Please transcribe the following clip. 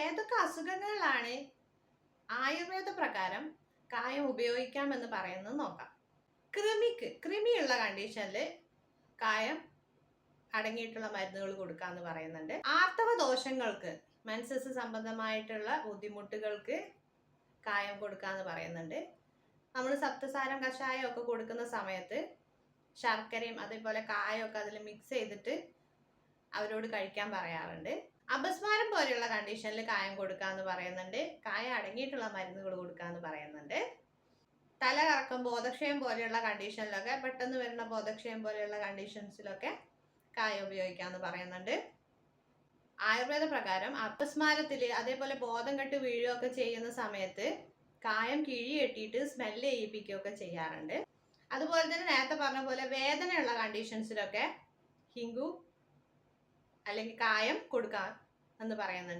ഏതൊക്കെ അസുഖങ്ങളിലാണ് ആയുർവേദ പ്രകാരം കായം ഉപയോഗിക്കാമെന്ന് പറയുന്നത് നോക്കാം. കൃമിക്ക് കൃമിയുള്ള കണ്ടീഷനിൽ കായം അടങ്ങിയിട്ടുള്ള മരുന്നുകൾ കൊടുക്കാന്ന് പറയുന്നുണ്ട്. ആർത്തവ ദോഷങ്ങൾക്ക് മെൻസസ് സംബന്ധമായിട്ടുള്ള ബുദ്ധിമുട്ടുകൾക്ക് കായം കൊടുക്കാന്ന് പറയുന്നുണ്ട്. നമ്മൾ സപ്തസാരം കഷായം ഒക്കെ കൊടുക്കുന്ന സമയത്ത് ശർക്കരയും അതേപോലെ കായൊക്കെ അതിൽ മിക്സ് ചെയ്തിട്ട് അവരോട് കഴിക്കാൻ പറയാറുണ്ട്. അപസ്മാരം പോലെയുള്ള കണ്ടീഷനിൽ കായം കൊടുക്കാന്ന് പറയുന്നുണ്ട്. കായം അടങ്ങിയിട്ടുള്ള മരുന്നുകൾ കൊടുക്കാന്ന് പറയുന്നുണ്ട്. തല കറക്കം ബോധക്ഷയം പോലെയുള്ള കണ്ടീഷനിലൊക്കെ പെട്ടെന്ന് വരുന്ന ബോധക്ഷയം പോലെയുള്ള കണ്ടീഷൻസിലൊക്കെ കായം ഉപയോഗിക്കാന്ന് പറയുന്നുണ്ട്. ആയുർവേദ പ്രകാരം അപസ്മാരത്തിൽ അതേപോലെ ബോധം കെട്ട് വീഴുകയൊക്കെ ചെയ്യുന്ന സമയത്ത് കായം കിഴി കെട്ടിയിട്ട് സ്മെല്ല് ചെയ്യിപ്പിക്കുകയൊക്കെ ചെയ്യാറുണ്ട്. അതുപോലെ തന്നെ നേരത്തെ പറഞ്ഞ പോലെ വേദനയുള്ള കണ്ടീഷൻസിലൊക്കെ ഹിങ്കു അല്ലെങ്കിൽ കായം കൊടുക്കാം എന്ന് പറയുന്നുണ്ട്.